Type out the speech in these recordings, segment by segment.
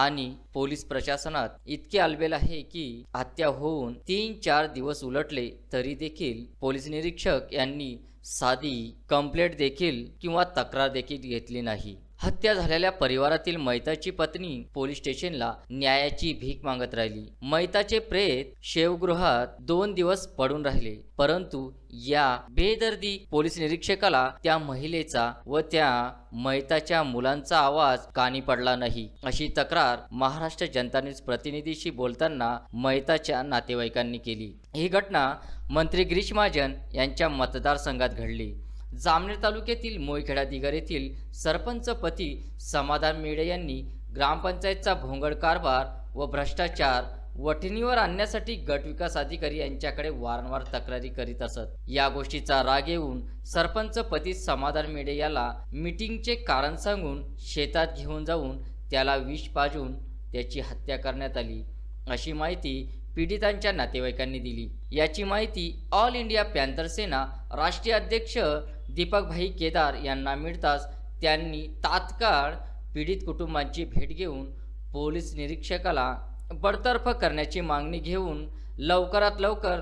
आणि पोलीस प्रशासनात इतके आलबेल आहे की हत्या होऊन तीन चार दिवस उलटले तरी देखील पोलीस निरीक्षक यांनी साधी कंप्लेंट देखील किंवा तक्रार देखील घेतली नाही. हत्या झालेल्या परिवारातील मैताची पत्नी पोलीस स्टेशनला न्यायाची भीक मागत राहिली. मैताचे प्रेत शेवगृहात दोन दिवस पडून राहिले. परंतु या बेदर्दी पोलीस निरीक्षकाला त्या महिलेचा व त्या मैताच्या मुलांचा आवाज कानी पडला नाही अशी तक्रार महाराष्ट्र जनता न्यूज प्रतिनिधीशी बोलताना मैताच्या नातेवाईकांनी केली. ही घटना मंत्री गिरीश महाजन यांच्या मतदारसंघात घडली. जामनेर तालुक्यातील मोयखेडा दिगर येथील सरपंच पती समाधान मेढे यांनी ग्रामपंचायतचा भोंगड कारभार व भ्रष्टाचार वठणीवर आणण्यासाठी गट विकास अधिकारी यांच्याकडे वारंवार तक्रारी करीत असत. या गोष्टीचा राग येऊन सरपंच पती समाधान मेढे याला मीटिंगचे कारण सांगून शेतात घेऊन जाऊन त्याला विष पाजून त्याची हत्या करण्यात आली अशी माहिती पीडितांच्या नातेवाईकांनी दिली. याची माहिती ऑल इंडिया पॅन्थर सेना राष्ट्रीय अध्यक्ष दीपकभाई केदार यांना मिळताच त्यांनी तात्काळ पीडित कुटुंबांची भेट घेऊन पोलीस निरीक्षकाला बडतर्फ करण्याची मागणी घेऊन लवकरात लवकर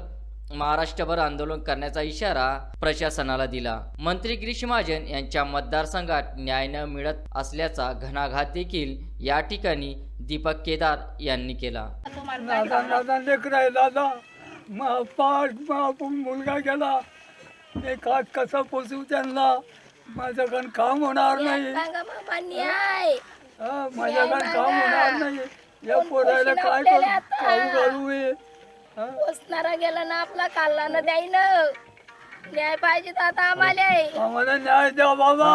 महाराष्ट्रभर आंदोलन करण्याचा इशारा प्रशासनाला दिला. मंत्री गिरीश महाजन यांच्या मतदारसंघात न्याय न मिळत असल्याचा घणाघात देखील या ठिकाणी दीपक केदार यांनी केला. दादा दादा लेकर मुलगा गेला. ते का कसं पोचू त्यांना? माझ्याकडं काम होणार नाही. हा, माझ्याकडं काम होणार नाही. या पोरायला काय करू खाऊ घालू हे? हा? पोचणारा गेला ना आपला खाल्ला ना द्यायन. न्याय पाहिजे तर आता आम्हाला. आम्हाला न्याय द्या बाबा.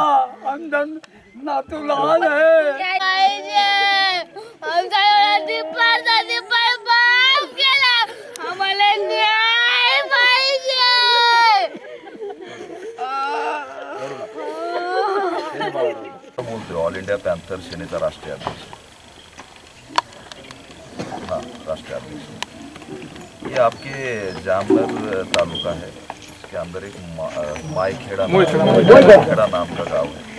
आमचा नातू लहान आहे. न्याय पाहिजे. आमचा एवढा दिपारचा दिपार बाप गेला. आम्हाला न्याय बोलतोय ऑल इंडिया पॅन्थर सेनेचा राष्ट्रीय अध्यक्ष हाँ राष्ट्रीय अध्यक्ष ये आपके जामनगर तालुका है इसके अंदर एक मा- मायखेड़ा मायखेड़ा नाम का गाँव है।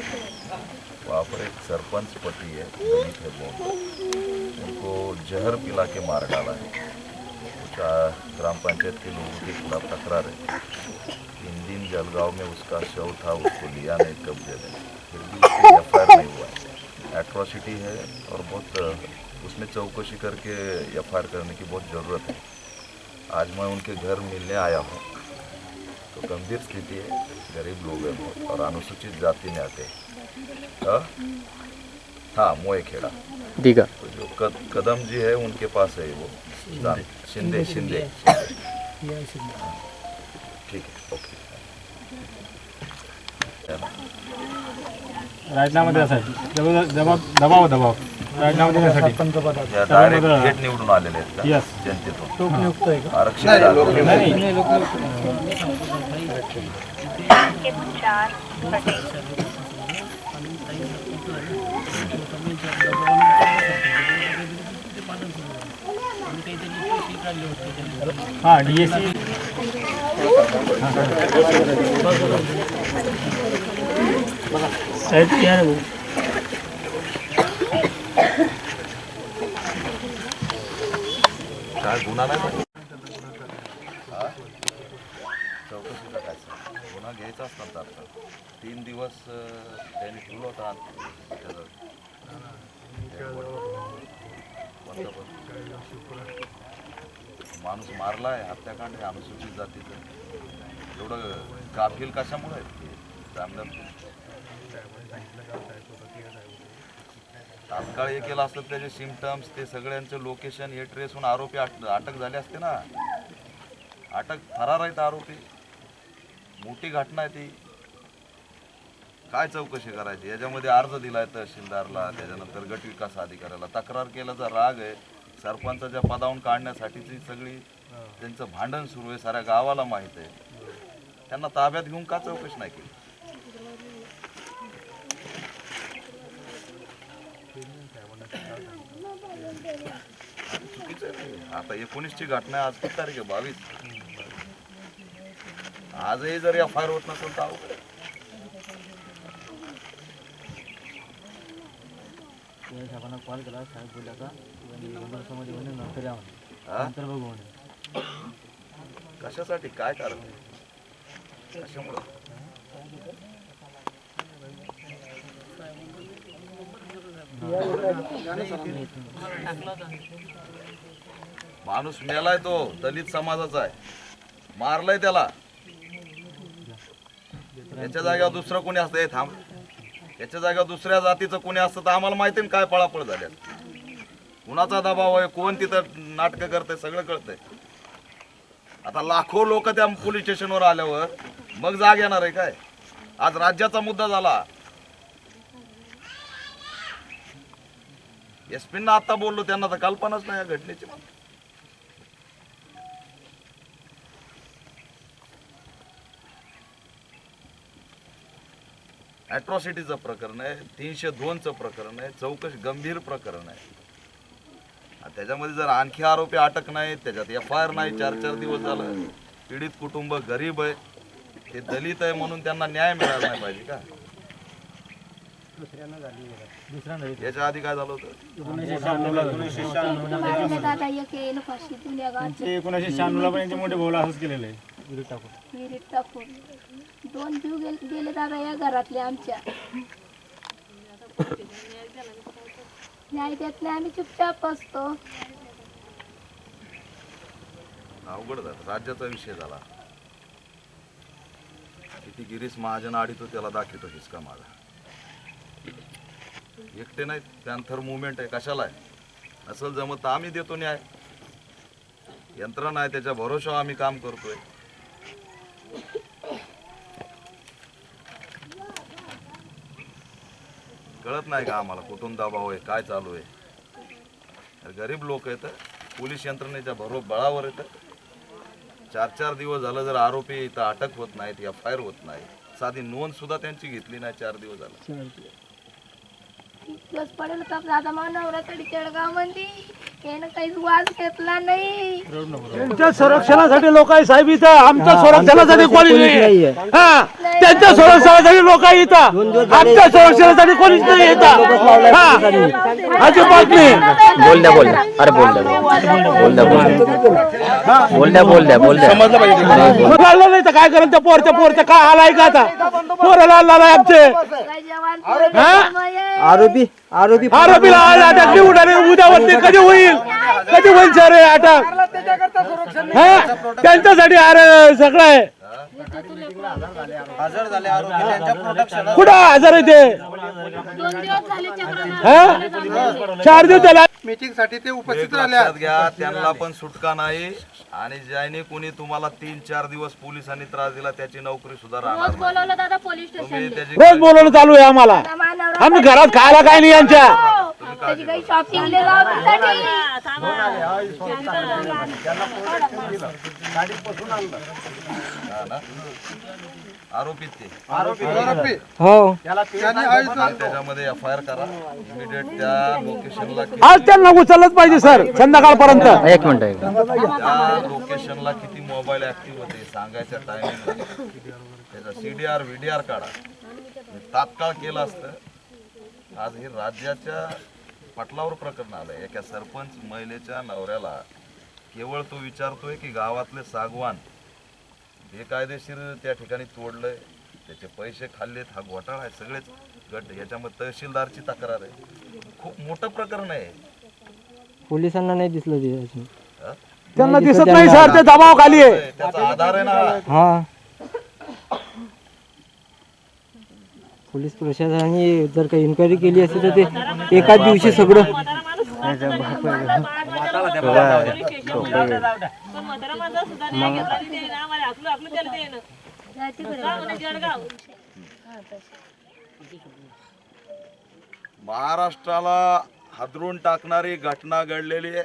वहाँ पर एक सरपंच पति है दलित है बहुत। उनको जहर पिला के मार डाला है। ग्राम पंचायत के लोगों के खिलाफ तकरार है। तीन दिन जलगांव में उसका शव था उसको लिया नहीं कब्जे में। एफ़ आई नहीं हुआ एट्रॉसिटी है और बहुत उसमें चौकसी करके एफ़ करने की बहुत ज़रूरत है। आज मैं उनके घर मिलने आया हूँ। तो गंभीर स्थिति है गरीब लोग हैं बहुत और अनुसूचित जाति में आते हैं। हाँ? हाँ मोए खेड़ा दिगा तो जो कद, कदम जी है उनके पास है वो। शिंदे शिंदे। हाँ, ठीक है ओके। राजीनामा देण्यासाठी दबाव दबाव. दबाव दबाव राजीनामा देण्यासाठी या डायरेक्ट थेट निवडून आलेले आहेत का? Yes. जनतेतून. आरक्षण झालं. हां डी एस सी. काय गुन्हा नाही हा? चौकशीचा काय? गुन्हा घ्यायचाच नव्हता आता तीन दिवस त्यांनी ठेवलं होता त्याचं कोणतं पण? माणूस मारलाय हत्याकांड आहे अनुसूचित जातीचं एवढं गाफील कशामुळे आहे? जामदार तात्काळ हे केलं असतं त्याचे सिमटम्स ते सगळ्यांचं लोकेशन हे ट्रेस होऊन आरोपी अट- अटक झाले असते ना. अटक फरार आहेत आरोपी. मोठी घटना आहे ती. काय चौकशी करायची? याच्यामध्ये अर्ज दिलाय तहसीलदारला त्याच्यानंतर गट विकास अधिकाऱ्याला. तक्रार केल्याचा राग आहे. सरपंचाच्या पदावून काढण्यासाठीची सगळी त्यांचं भांडण सुरू आहे साऱ्या गावाला माहीत आहे. त्यांना ताब्यात घेऊन का चौकशी नाही केली चुकीचं आहे ते. आता एकोणीसची घटना आज किती तारीख आहे? बावीस. आजही जर एफ आय आर होत नसेल तर अवघड. साहेबांना कॉल केला साहेब बोलले मंदिरासमोर म्हणे नंतर या? नंतर बघू म्हणे कशासाठी? काय कारण? आहे कशामुळं? माणूस मेलाय तो दलित समाजाचा आहे. मारलाय त्याला. याच्या जागेवर दुसरं कोणी असतं? हे थांब. याच्या जागेवर दुसऱ्या जातीचं कोणी असतं तर आम्हाला माहिती ना काय पळापळ झाल्या कुणाचा दबाव आहे? कोण तिथं नाटकं करतंय? सगळं कळतंय. आता लाखो लोक त्या पोलीस स्टेशनवर आल्यावर मग जाग येणार आहे काय? आज राज्याचा मुद्दा झाला. एस ना आता बोललो त्यांना तर कल्पनाच नाही या घटनेची अॅट्रॉसिटीचं प्रकरण आहे तीनशे दोनचं प्रकरण आहे चौकशी गंभीर प्रकरण आहे. त्याच्यामध्ये जर आणखी आरोपी अटक नाही त्याच्यात एफ आय आर नाही चार चार दिवस झालं. पीडित कुटुंब गरीब आहे. ते दलित आहे म्हणून त्यांना न्याय मिळाला नाही पाहिजे का? दुसऱ्यांदा याच्या आधी काय झालं होतं? एकोणीसशे शहाण्णवला पण यांचे मोठे भाऊला असंच केलेलं. आहे विहिरीत टाकून विहिरीत टाकून दोन जीव गेले गेले दादा या घरातले आमच्या. न्याय देत नाही आम्ही चुपचाप असतो अवघड झालं. राज्याचा विषय झाला. किती गिरीश महाजन आडीतो त्याला दाखवतो हिसका माझा एकटे नाही पॅन्थर मुवमेंट आहे. कशाला आहे? असं जमत तर आम्ही देतो न्याय. यंत्रणा आहे त्याच्या भरोशावर आम्ही काम करतोय. कळत नाही का आम्हाला कुठून दबाव आहे काय चालू आहे? गरीब लोक आहेत पोलीस यंत्रणेच्या भरो बळावर येतं चार चार दिवस झालं जर आरोपी इथं अटक होत नाहीत एफ आय आर होत नाही. साधी नोंद सुद्धा त्यांची घेतली नाही चार दिवस झालं. दिवस पडेल का? दादा मग नवऱ्याकडे केळगावमध्ये यानं काहीच वाज घेतला नाही. त्यांच्या संरक्षणासाठी लोक आहे साहेब इथं. आमच्या संरक्षणासाठी कोणी नाही हा. त्यांच्या संरक्षणासाठी लोक इथं. आमच्या संरक्षणासाठी कोणीच नाही इथं. हा. अजिबात नाही. बोल द्या बोल द्या. अरे बोल द्या बोल द्या. बोल द्या बोल द्या. बोल द्या बोल द्या नाही तर काय करेल त्या पोरच्या पोरच्या? काय आहे का आता? पोराला आहे आमचे. हा? आरोपी आरोपी आरोपीला आज अटक नाही उडाली. उद्यावरती कधी होईल? कधी होईल सर अटक? हा? त्यांच्यासाठी अरे सगळं आहे. कुठं हजर आहे ते? दोन दिवस झाले चक्र हा? चार दिवस झाले. मीटिंगसाठी ते उपस्थित एक लक्षात घ्या त्यांना पण सुटका नाही. आणि ज्याने कोणी तुम्हाला तीन चार दिवस पोलिसांनी त्रास दिला त्याची नोकरी सुद्धा राहणार नाही. बोलवलं दादा पोलीस तुम्ही त्याची रोज बोलवणं चालू आहे आम्हाला. आम्ही घरात खायला काय नाही यांच्या. त्याची काही शॉपिंग हा ना? आरोपीत ते. हो. त्याच्यामध्ये एफ आय आर करा. इमिडिएट त्या लोकेशनला आज त्यांना उचललंच पाहिजे सर संध्याकाळपर्यंत. एक मिनिट एक मिनिट. त्या लोकेशनला किती मोबाईल ऍक्टिव्ह होते सांगायच्या टायमिंगला त्याचा सीडीआर व्हीडीआर काढा. तात्काळ केलं असतं. आज हे राज्याच्या पटलावर प्रकरण आलंय. एका सरपंच महिलेच्या नवऱ्याला केवळ तो विचारतोय की गावातले सागवान बेकायदेशीर त्या ठिकाणी तोडलंय. त्याचे पैसे खाल्लेत हा घोटाळा आहे सगळेच गट याच्यामध्ये तहसीलदारची तक्रार आहे. खूप मोठं प्रकरण आहे. पोलिसांना नाही दिसलं ते अजून. त्यांना दिसत नाही सर ते दबाव खाली आहे. त्याचा आधार आहे ना हा. पोलीस प्रशासनाने जर काही इन्क्वायरी केली असती तर ते एकाच दिवशी सगळं महाराष्ट्राला हादरून टाकणारी घटना घडलेली आहे.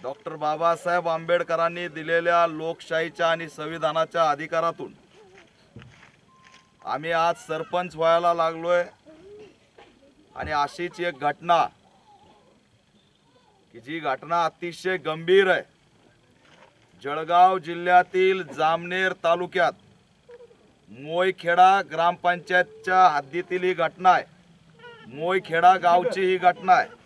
डॉक्टर बाबासाहेब आंबेडकरांनी दिलेल्या लोकशाहीच्या आणि संविधानाच्या अधिकारातून आम्ही आज सरपंच व्हायला लागलोय. आणि अशीच एक घटना की जी घटना अतिशय गंभीर आहे. जळगाव जिल्ह्यातील जामनेर तालुक्यात मोयखेडा ग्रामपंचायतच्या हद्दीतील ही घटना आहे. मोयखेडा गावची ही घटना आहे.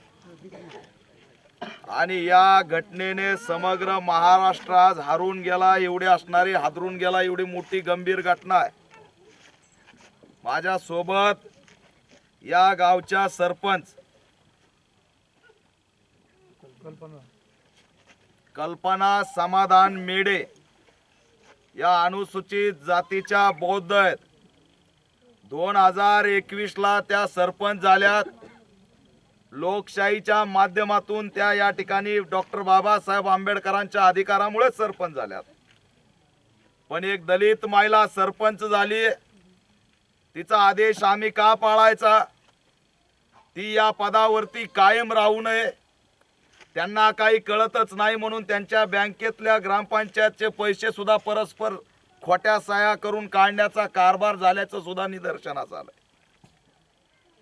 आणि या घटनेने समग्र महाराष्ट्र आज हारून गेला एवढी असणारी हादरून गेला एवढी मोठी गंभीर घटना आहे. माझ्या सोबत या गावच्या सरपंच. कल्पना. समाधान मेडे या अनुसूचित जातीच्या बौद्ध आहेत. दोन हजार एकवीस ला त्या सरपंच झाल्यात. लोकशाहीच्या माध्यमातून त्या या ठिकाणी डॉक्टर बाबासाहेब आंबेडकरांच्या अधिकारामुळे सरपंच झाल्यात. पण एक दलित महिला सरपंच झाली. तिचा आदेश आम्ही का पाळायचा? ती या पदावरती कायम राहू नये. त्यांना काही कळतच नाही म्हणून त्यांच्या बँकेतल्या ग्रामपंचायतचे पैसे सुद्धा परस्पर खोट्या सह्या करून काढण्याचा कारभार झाल्याचं सुद्धा निदर्शनास आलंय.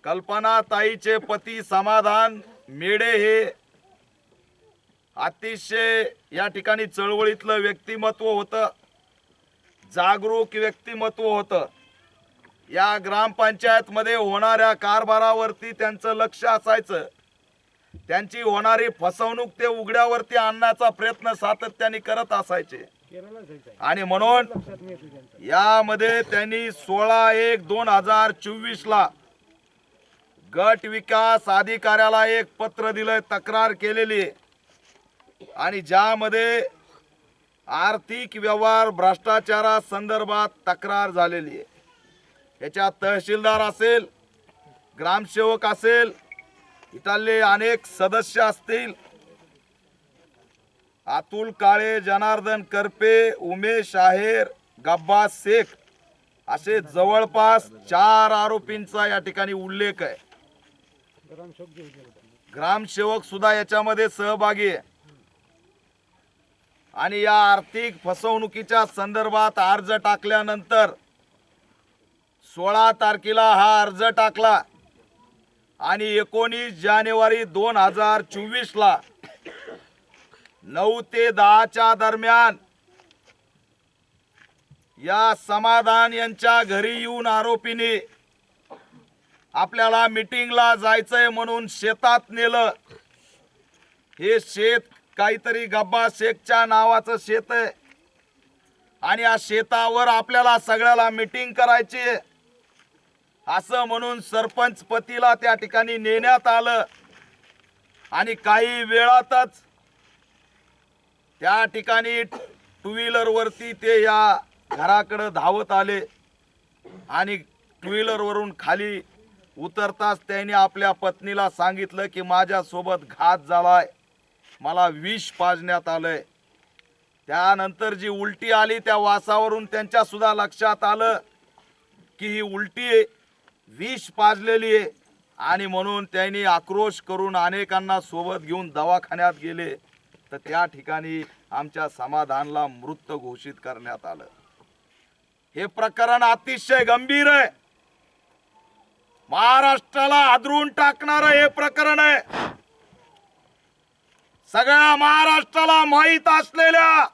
कल्पना ताईचे पती समाधान मेडे हे अतिशय या ठिकाणी चळवळीतलं व्यक्तिमत्व होतं. जागरूक व्यक्तिमत्व होतं. या ग्रामपंचायतमध्ये होणाऱ्या कारभारावरती त्यांचं लक्ष असायचं. त्यांची होणारी फसवणूक ते उघड्यावरती आणण्याचा प्रयत्न सातत्याने करत असायचे. आणि म्हणून यामध्ये त्यांनी सोळा एक दोन हजार चोवीस ला गट विकास अधिकाऱ्याला एक पत्र दिलंय तक्रार केलेली आहे. आणि ज्यामध्ये आर्थिक व्यवहार भ्रष्टाचारा संदर्भात तक्रार झालेली आहे. याच्यात तहसीलदार असेल ग्रामसेवक असेल इथले अनेक सदस्य असतील. अतुल काळे जनार्दन करपे उमेश आहेर गब्बा शेख असे जवळपास चार आरोपींचा या ठिकाणी उल्लेख आहे. ग्रामसेवक सुद्धा याच्यामध्ये सहभागी आहे. आणि या आर्थिक फसवणुकीच्या संदर्भात अर्ज टाकल्यानंतर सोळा तारखेला हा अर्ज टाकला. आणि एकोणीस जानेवारी दोन हजार चोवीस ला नऊ ते दहाच्या दरम्यान या समाधान यांच्या घरी येऊन आरोपीने आपल्याला मिटिंगला जायचंय म्हणून शेतात नेलं. हे शेत काहीतरी गब्बा शेखच्या नावाचं शेत आहे. आणि या शेतावर आपल्याला सगळ्याला मिटिंग करायची आहे. असं म्हणून सरपंच पतीला त्या ठिकाणी नेण्यात आलं. आणि काही वेळातच त्या ठिकाणी टू व्हीलरवरती ते या घराकडं धावत आले. आणि टू व्हीलरवरून खाली उतरताच त्यांनी आपल्या पत्नीला सांगितलं की माझ्यासोबत घात झालाय. मला विष पाजण्यात आलंय. त्यानंतर जी उलटी आली त्या वासावरून त्यांच्यासुद्धा लक्षात आलं की ही उलटी विष पाजलेली आहे. आणि म्हणून त्यांनी आक्रोश करून अनेकांना सोबत घेऊन दवाखान्यात गेले. तर त्या ठिकाणी आमच्या समाधानला मृत घोषित करण्यात आलं. हे प्रकरण अतिशय गंभीर आहे. महाराष्ट्राला आदरून टाकणार हे प्रकरण आहे. सगळ्या महाराष्ट्राला माहीत असलेल्या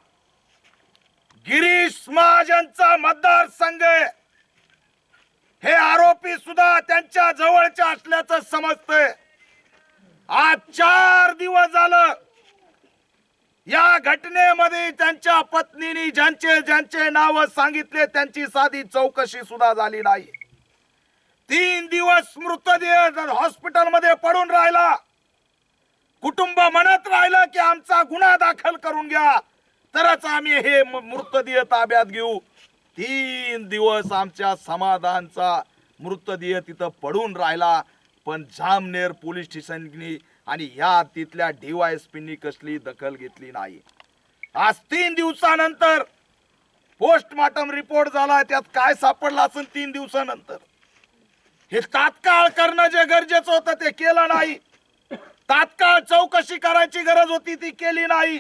गिरीश महाजनचा मतदारसंघ आहे. हे आरोपी सुद्धा त्यांच्या जवळच्या असल्याचं समजतंय. आज चार दिवस झालं. या घटनेमध्ये त्यांच्या पत्नीने ज्यांचे ज्यांचे नाव सांगितले त्यांची साधी चौकशी सुद्धा झाली नाही. तीन दिवस मृतदेह हॉस्पिटलमध्ये पडून राहिला कुटुंब म्हणत राहिलं की आमचा गुन्हा दाखल करून घ्या तरच आम्ही हे मृतदेह ताब्यात घेऊ. तीन दिवस आमच्या समाधानचा मृतदेह तिथं पडून राहिला. पण जामनेर पोलीस स्टेशननी आणि ह्या तिथल्या डीवायएसपीनी कसली दखल घेतली नाही. आज तीन दिवसानंतर पोस्टमार्टम रिपोर्ट झाला त्यात काय सापडला असेल तीन दिवसानंतर? हे तात्काळ करणं जे गरजेचं होतं ते केलं नाही. तात्काळ चौकशी करायची गरज होती ती केली नाही.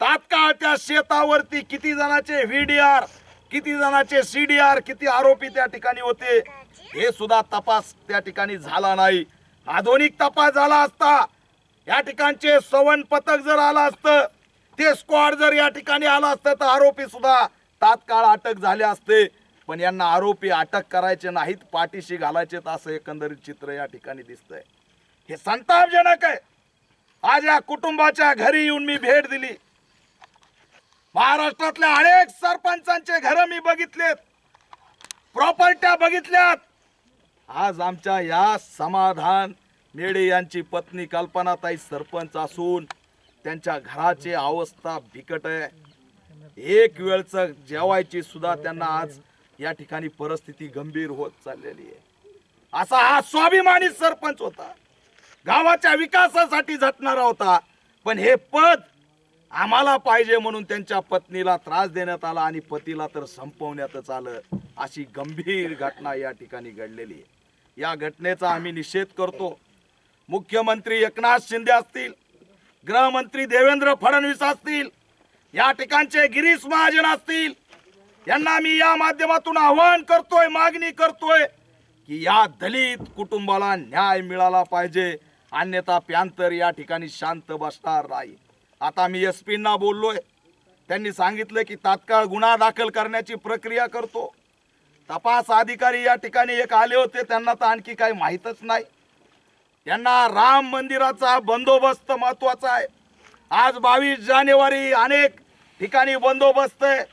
तात्काळ त्या शेतावरती किती जणांचे व्हीडीआर किती जणांचे सीडीआर किती आरोपी त्या ठिकाणी होते हे सुद्धा तपास त्या ठिकाणी झाला नाही. आधुनिक तपास झाला असता या ठिकाणचे सवन पथक जर आलं असतं ते स्क्वॉड जर या ठिकाणी आलं असतं तर आरोपी सुद्धा तात्काळ अटक झाले असते. पण यांना आरोपी अटक करायचे नाहीत पाठीशी घालायचे असं एकंदरीत चित्र या ठिकाणी दिसतंय. हे संतापजनक आहे. आज या कुटुंबाच्या घरी येऊन मी भेट दिली. महाराष्ट्रातल्या अनेक सरपंचांचे घर मी बघितलेत. प्रॉपर्ट्या बघितल्यात. आज आमच्या या समाधान मेडे यांची पत्नी कल्पनाताई सरपंच असून त्यांच्या घराची अवस्था बिकट आहे. एक वेळचं जेवायची सुद्धा त्यांना आज या ठिकाणी परिस्थिती गंभीर होत चाललेली आहे. असा हा स्वाभिमानी सरपंच होता. गावाच्या विकासासाठी झटणारा होता. पण हे पद आम्हाला पाहिजे म्हणून त्यांच्या पत्नीला त्रास देण्यात आला आणि पतीला तर संपवण्यातच आलं. अशी गंभीर घटना या ठिकाणी घडलेली आहे. या घटनेचा आम्ही निषेध करतो. मुख्यमंत्री एकनाथ शिंदे असतील गृहमंत्री देवेंद्र फडणवीस असतील या ठिकाणचे गिरीश महाजन असतील यांना मी या माध्यमातून आवाहन करतोय मागणी करतोय की या दलित कुटुंबाला न्याय मिळाला पाहिजे. अन्यथा प्यांतर या ठिकाणी शांत बसणार नाही. आता मी एस पींना बोललोय. त्यांनी सांगितलं की तात्काळ गुन्हा दाखल करण्याची प्रक्रिया करतो. तपास अधिकारी या ठिकाणी एक आले होते. त्यांना तर आणखी काही माहीतच नाही. यांना राम मंदिराचा बंदोबस्त महत्त्वाचा आहे. आज बावीस जानेवारी अनेक ठिकाणी बंदोबस्त आहे.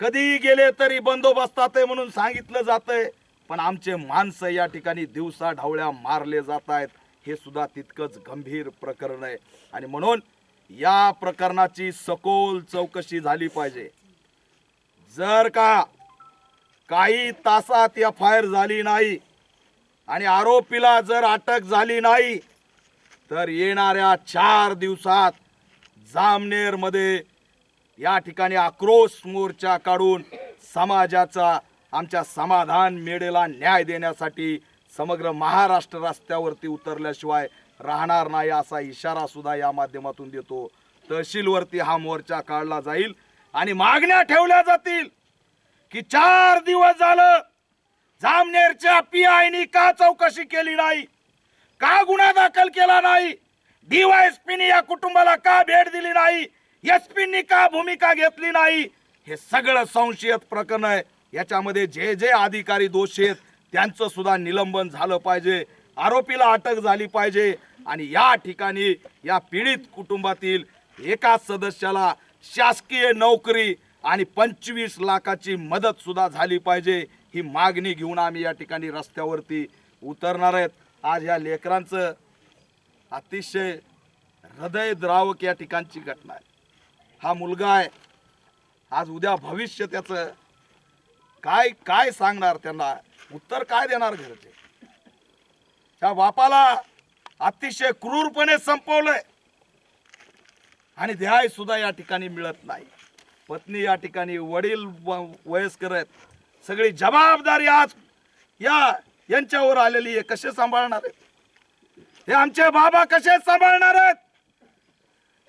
कधीही गेले तरी बंदोबस्तात आहे म्हणून सांगितलं जातंय. पण आमचे माणसं या ठिकाणी दिवसा ढावळ्या मारले जात आहेत हे सुद्धा तितकंच गंभीर प्रकरण आहे. आणि म्हणून या प्रकरणाची सखोल चौकशी झाली पाहिजे. जर का काही तासात एफ आय आर झाली नाही आणि आरोपीला जर अटक झाली नाही तर येणाऱ्या चार दिवसात जामनेरमध्ये या ठिकाणी आक्रोश मोर्चा काढून समाजाचा आमच्या समाधान मेळेला न्याय देण्यासाठी समग्र महाराष्ट्र रस्त्यावरती उतरल्याशिवाय राहणार नाही असा इशारा सुद्धा या माध्यमातून देतो. तहसीलवरती हा मोर्चा काढला जाईल आणि मागण्या ठेवल्या जातील की चार दिवस झालं जामनेरच्या पी आयनी का चौकशी केली नाही? का गुन्हा दाखल केला नाही? डीवायएसपीनी या कुटुंबाला का भेट दिली नाही? एसपीनी का भूमिका घेतली नाही? हे सगळं संशयित प्रकरण आहे. याच्यामध्ये जे जे अधिकारी दोषी आहेत त्यांचं सुद्धा निलंबन झालं पाहिजे. आरोपीला अटक झाली पाहिजे. आणि या ठिकाणी या पीडित कुटुंबातील एका सदस्याला शासकीय नोकरी आणि पंचवीस लाखाची मदत सुद्धा झाली पाहिजे ही मागणी घेऊन आम्ही या ठिकाणी रस्त्यावरती उतरणार आहेत. आज या लेकरांचं अतिशय हृदयद्रावक या ठिकाणची घटना आहे. हा मुलगा आहे. आज उद्या भविष्य त्याचं काय काय सांगणार त्यांना? उत्तर काय देणार घरचे? त्या बापाला अतिशय क्रूरपणे संपवलंय. आणि ध्याय सुद्धा या ठिकाणी मिळत नाही. पत्नी या ठिकाणी वडील वयस्कर आहेत. सगळी जबाबदारी आज या यांच्यावर आलेली आहे. कसे सांभाळणार आहेत? हे आमचे बाबा कसे सांभाळणार आहेत?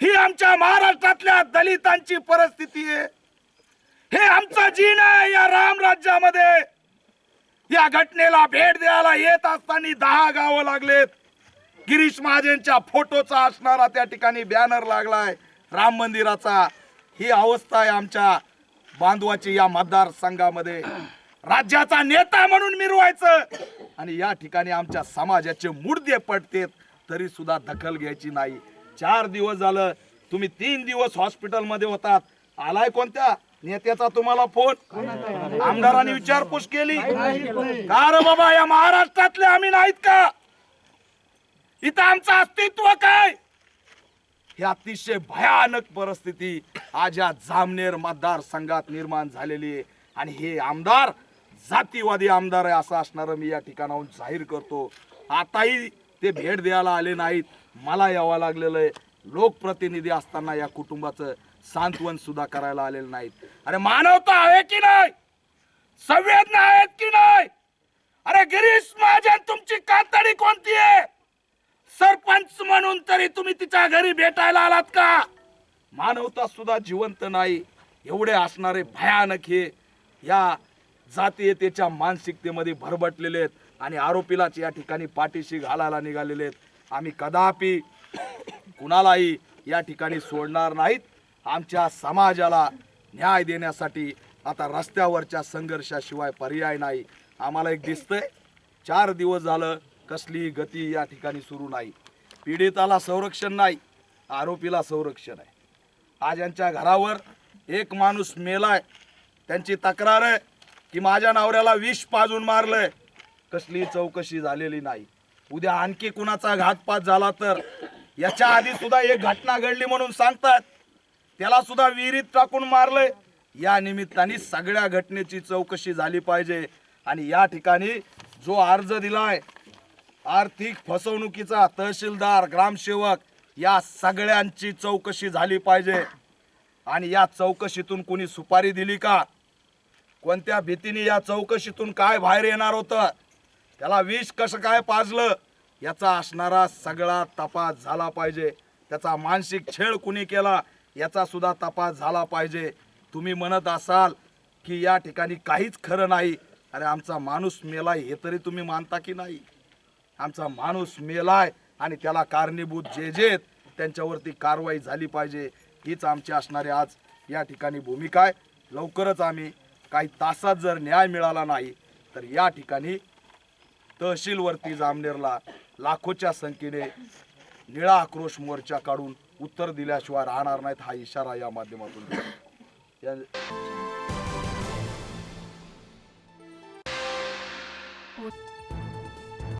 ही आमच्या महाराष्ट्रातल्या दलितांची परिस्थिती आहे. हे आमचं जीण आहे या राम राज्यामध्ये. या घटनेला भेट द्यायला येत असताना दहा गावं लागलेत. गिरीश महाजनच्या फोटोचा असणारा त्या ठिकाणी बॅनर लागलाय. राम मंदिराचा. ही अवस्था आहे आमच्या बांधवाची या मतदारसंघामध्ये. राज्याचा नेता म्हणून मिरवायचं. आणि या ठिकाणी आमच्या समाजाचे मुर्दे पडतेत तरी सुद्धा दखल घ्यायची नाही. चार दिवस झालं तुम्ही तीन दिवस हॉस्पिटलमध्ये होतात. आलाय कोणत्या? नेत्याचा तुम्हाला फोन. आमदारांनी विचारपूस केली. का रे बाबा या महाराष्ट्रातले आम्ही नाहीत का? इथं आमचं अस्तित्व काय? ही अतिशय भयानक परिस्थिती आज या जामनेर मतदारसंघात निर्माण झालेली आहे. आणि हे आमदार जातीवादी आमदार आहे असं असणारं मी या ठिकाणाहून जाहीर करतो. आताही ते भेट द्यायला आले नाहीत. मला यावं लागलेलं आहे. लोकप्रतिनिधी असताना या कुटुंबाचं सांत्वन सुद्धा करायला आलेलं नाहीत. अरे मानवता आहे की नाही? संवेदना आहेत की नाही? अरे गिरीश महाजन तुमची कातडी कोणती आहे? सरपंच म्हणून तरी तुम्ही तिच्या घरी भेटायला आलात का? मानवता सुद्धा जिवंत नाही. एवढे असणारे भयानक हे या जातीयतेच्या मानसिकतेमध्ये भरबटलेले आहेत आणि आरोपीलाच या ठिकाणी पाठीशी घालायला निघालेले आहेत. आम्ही कदापि कुणालाही या ठिकाणी सोडणार नाहीत. आमच्या समाजाला न्याय देण्यासाठी आता रस्त्यावरच्या संघर्षाशिवाय पर्याय नाही. आम्हाला एक दिसतंय चार दिवस झालं कसली गती या ठिकाणी सुरू नाही. पीडिताला संरक्षण नाही आरोपीला संरक्षण आहे. आज यांच्या घरावर एक माणूस मेलाय त्यांची तक्रार आहे की माझ्या नवऱ्याला विष पाजून मारलंय. कसली चौकशी झालेली नाही. उद्या आणखी कुणाचा घातपात झाला तर याच्या आधी सुद्धा एक घटना घडली म्हणून सांगतात त्याला सुद्धा विहिरीत टाकून मारलंय. या निमित्ताने सगळ्या घटनेची चौकशी झाली पाहिजे. आणि या ठिकाणी जो अर्ज दिलाय आर्थिक फसवणुकीचा तहसीलदार ग्रामसेवक या सगळ्यांची चौकशी झाली पाहिजे. आणि या चौकशीतून कोणी सुपारी दिली का? कोणत्या भीतीने या चौकशीतून काय बाहेर येणार होतं? त्याला विष कसं काय पाजलं? याचा असणारा सगळा तपास झाला पाहिजे. त्याचा मानसिक छेड कुणी केला? याचा सुद्धा तपास झाला पाहिजे. तुम्ही म्हणत असाल की या ठिकाणी काहीच खरं नाही. अरे आमचा माणूस मेला हे तरी तुम्ही मानता की नाही? आमचा माणूस मेलाय आणि त्याला कारणीभूत जे जे त्यांच्यावरती कारवाई झाली पाहिजे. हीच आमची असणारी आज या ठिकाणी भूमिका आहे. लवकरच आम्ही काही तासात जर न्याय मिळाला नाही तर या ठिकाणी तहसीलवरती जामनेरला लाखोच्या संख्येने निळा आक्रोश मोर्चा काढून उत्तर दिल्याशिवाय राहणार नाहीत हा इशारा या माध्यमातून या